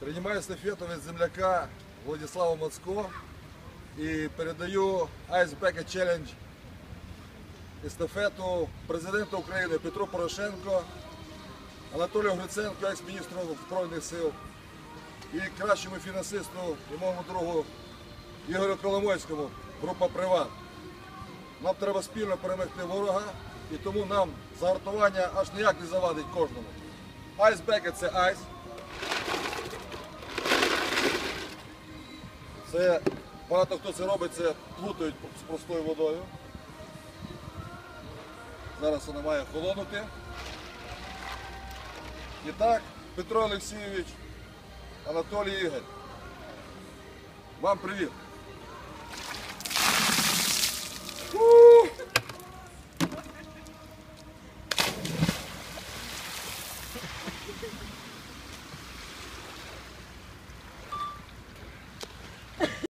Принимаю эстафету від земляка Владислава Мацко і передаю Ice Bucket Challenge естафету президенту України Петру Порошенко, Анатолію Гриценко, екс-міністру Збройних сил, і кращому фінансисту і моєму другу Ігорю Коломойському, група Приват. Нам треба спільно перемогти ворога, і тому нам загартування аж ніяк не завадить кожному. Айсбеки це айс. Це Багато хто це робить, це плутають з простою водою. Зараз вона має холонути. І так, Петро Олексійович, Анатолій Ігор. Вам привіт!